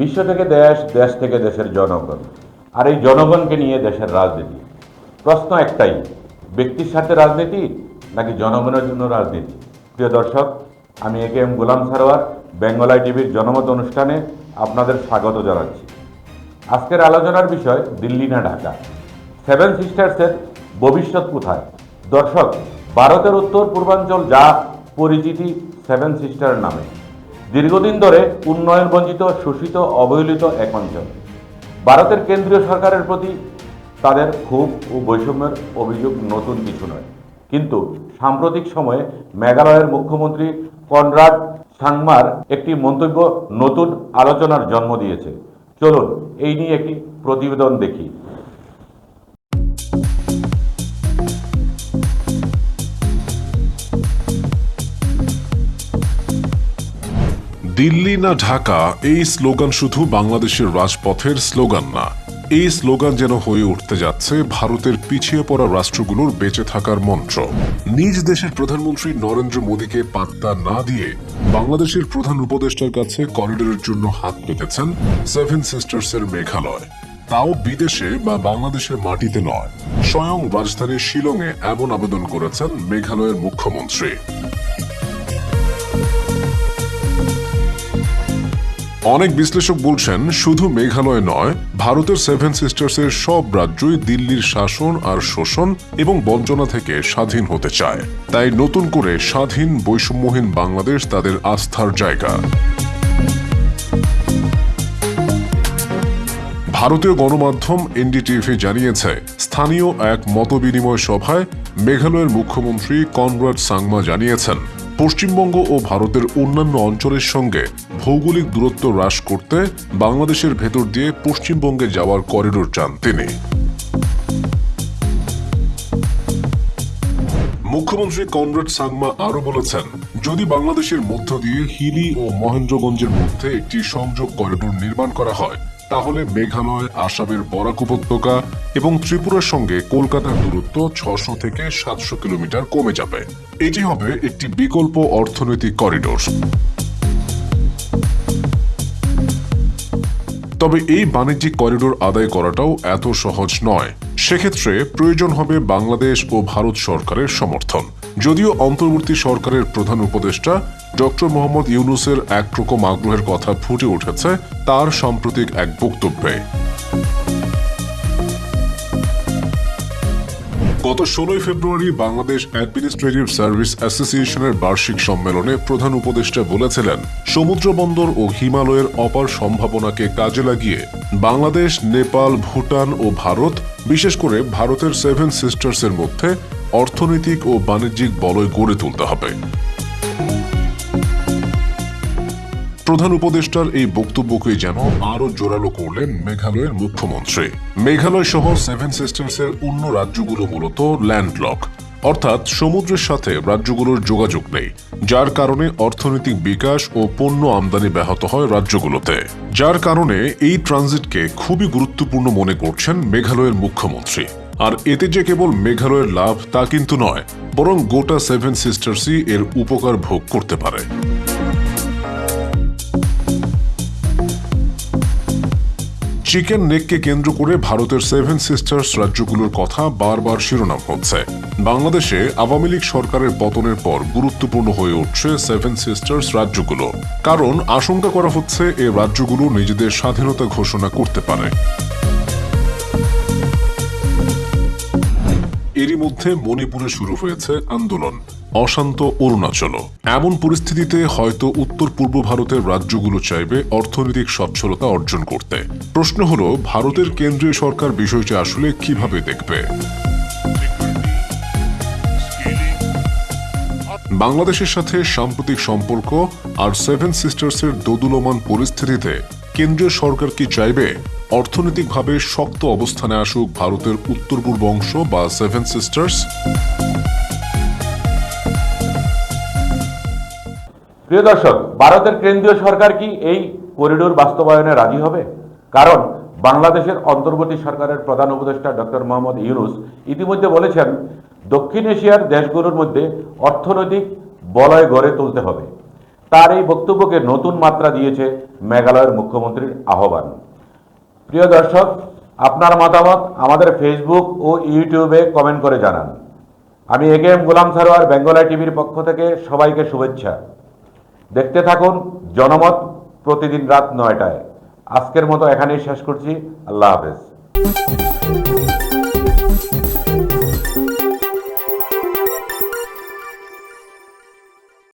বিশ্ব থেকে দেশ দেশ থেকে দেশের জনগণ। আর এই জনগণকে নিয়ে দেশের রাজনীতি। প্রশ্ন একটাই, ব্যক্তির সাথে রাজনীতি নাকি জনগণের জন্য রাজনীতি? প্রিয় দর্শক, আমি এ কে এম গোলাম সারোয়ার বেঙ্গলাই টিভির জনমত অনুষ্ঠানে আপনাদের স্বাগত জানাচ্ছি। আজকের আলোচনার বিষয় দিল্লি না ঢাকা। সেভেন সিস্টার্সের ভবিষ্যৎ কোথায়? দর্শক, ভারতের উত্তর পূর্বাঞ্চল যা পরিচিতি সেভেন সিস্টার নামে। দীর্ঘদিন ধরে উন্নয়ন বঞ্চিত শোষিত, অবহেলিত এক অঞ্চল। ভারতের কেন্দ্রীয় সরকারের প্রতি তাদের ক্ষোভ ও বৈষম্যের অভিযোগ নতুন কিছু নয়। কিন্তু সাম্প্রতিক সময়ে মেঘালয়ের মুখ্যমন্ত্রী কনরাড সাংমার একটি মন্তব্য নতুন আলোচনার জন্ম দিয়েছে। চলুন, এই নিয়ে একটি প্রতিবেদন দেখি। দিল্লি না ঢাকা, এই স্লোগান শুধু বাংলাদেশের রাজপথের স্লোগান না। এই স্লোগান যেন হয়ে উঠতে যাচ্ছে ভারতের পিছিয়ে পড়া রাষ্ট্রগুলোর বেঁচে থাকার মন্ত্র। নিজ দেশের প্রধানমন্ত্রী নরেন্দ্র মোদীকে পাত্তা না দিয়ে বাংলাদেশের প্রধান উপদেষ্টার কাছে করিডোরের জন্য হাত পেতেছেন সেভেন সিস্টার্সের মেঘালয়। তাও বিদেশে বা বাংলাদেশের মাটিতে নয়। স্বয়ং রাজধানী শিলংয়ে এমন আবেদন করেছেন মেঘালয়ের মুখ্যমন্ত্রী। অনেক বিশ্লেষক বলছেন, শুধু মেঘালয় নয়, ভারতের সেভেন সিস্টার্সের সব রাজ্যই দিল্লির শাসন আর শোষণ এবং বঞ্চনা থেকে স্বাধীন হতে চায়। তাই নতুন করে স্বাধীন বৈষম্যহীন বাংলাদেশ তাদের আস্থার জায়গা। ভারতীয় গণমাধ্যম এনডিটিভি জানিয়েছে, স্থানীয় এক মতবিনিময় সভায় মেঘালয়ের মুখ্যমন্ত্রী কনরাড সাংমা জানিয়েছেন, পশ্চিমবঙ্গ ও ভারতের অন্যান্য অঞ্চলের সঙ্গে ভৌগোলিক দূরত্ব হ্রাস করতে বাংলাদেশের ভেতর দিয়ে পশ্চিমবঙ্গে যাওয়ার করিডোর চান তিনি। মুখ্যমন্ত্রী কনরাড সাংমা আরও বলেছেন, যদি বাংলাদেশের মধ্য দিয়ে হিলি ও মহেন্দ্রগঞ্জের মধ্যে একটি সংযোগ করিডোর নির্মাণ করা হয়, তাহলে মেঘালয়, আসামের বরাক উপত্যকা এবং ত্রিপুরার সঙ্গে কলকাতার দূরত্ব ছশো থেকে সাতশো কিলোমিটার কমে যাবে। এটি হবে একটি বিকল্প অর্থনৈতিক করিডোর। তবে এই বাণিজ্যিক করিডোর আদায় করাটাও এত সহজ নয়। সেক্ষেত্রে প্রয়োজন হবে বাংলাদেশ ও ভারত সরকারের সমর্থন। যদিও অন্তর্বর্তী সরকারের প্রধান উপদেষ্টা ডক্টর মোহাম্মদ ইউনুসের একরকম আগ্রহের কথা ফুটে উঠেছে, তার সাম্প্রতিক এক বক্তব্যে। গত ষোলোই ফেব্রুয়ারি বাংলাদেশ অ্যাডমিনিস্ট্রেটিভ সার্ভিস অ্যাসোসিয়েশনের বার্ষিক সম্মেলনে প্রধান উপদেষ্টা বলেছিলেন, সমুদ্র বন্দর ও হিমালয়ের অপার সম্ভাবনাকে কাজে লাগিয়ে বাংলাদেশ, নেপাল, ভুটান ও ভারত, বিশেষ করে ভারতের সেভেন সিস্টার্সের মধ্যে অর্থনৈতিক ও বাণিজ্যিক বলয় গড়ে তুলতে হবে। প্রধান উপদেষ্টার এই বক্তব্যকে যেন আরও জোরালো করলেন মেঘালয়ের মুখ্যমন্ত্রী। মেঘালয় সহ সেভেন সিস্টার্সের অন্য রাজ্যগুলো মূলত ল্যান্ডলক অর্থাৎ সমুদ্রের সাথে রাজ্যগুলোর যোগাযোগ নেই, যার কারণে অর্থনৈতিক বিকাশ ও পণ্য আমদানি ব্যাহত হয় রাজ্যগুলোতে। যার কারণে এই ট্রানজিটকে খুবই গুরুত্বপূর্ণ মনে করছেন মেঘালয়ের মুখ্যমন্ত্রী। আর এতে যে কেবল মেঘালয়ের লাভ তা কিন্তু নয়, বরং গোটা সেভেন সিস্টার্সই এর উপকার ভোগ করতে পারে। চিকেন নেককে কেন্দ্র করে ভারতের সেভেন সিস্টার্স রাজ্যগুলোর কথা বারবার শিরোনাম হচ্ছে। বাংলাদেশে আওয়ামী লীগ সরকারের পতনের পর গুরুত্বপূর্ণ হয়ে উঠছে সেভেন সিস্টার্স রাজ্যগুলো। কারণ আশঙ্কা করা হচ্ছে এই রাজ্যগুলো নিজেদের স্বাধীনতা ঘোষণা করতে পারে। এরই মধ্যে মণিপুরে শুরু হয়েছে আন্দোলন। অশান্ত অরুণাচল এমন পরিস্থিতিতে হয়তো উত্তর পূর্ব ভারতের রাজ্যগুলো চাইবে অর্থনৈতিক সচ্ছলতা অর্জন করতে। প্রশ্ন হলো, ভারতের কেন্দ্রীয় সরকার বিষয়টি আসলে কীভাবে দেখবে? বাংলাদেশের সাথে সাম্প্রতিক সম্পর্ক আর সেভেন সিস্টার্সের দোদুলমান পরিস্থিতিতে কেন্দ্রীয় সরকার কি চাইবে? অর্থনৈতিকভাবে শক্ত অবস্থানে আসুক ভারতের উত্তর পূর্ব অংশ বা সেভেন সিস্টার্স। প্রিয় দর্শক, ভারতের কেন্দ্রীয় সরকার কি এই করিডোর বাস্তবায়নে রাজি হবে? কারণ বাংলাদেশের অন্তর্বর্তী সরকারের প্রধান উপদেষ্টা ডক্টর মোহাম্মদ ইউনুস ইতিমধ্যে বলেছেন, দক্ষিণ এশিয়ার দেশগুলোর মধ্যে অর্থনৈতিক বলয় গড়ে তুলতে হবে। তার এই বক্তব্যকে নতুন মাত্রা দিয়েছে মেঘালয়ের মুখ্যমন্ত্রীর আহ্বান। প্রিয় দর্শক, আপনার মতামত আমাদের ফেসবুক ও ইউটিউবে কমেন্ট করে জানান। আমি এ কে এম গোলাম সারোয়ার বেঙ্গলা টিভির পক্ষ থেকে সবাইকে শুভেচ্ছা। দেখতে থাকুন জনমত প্রতিদিন রাত নয়টায়। আজকের মতো এখানেই শেষ করছি। আল্লাহ হাফেজ।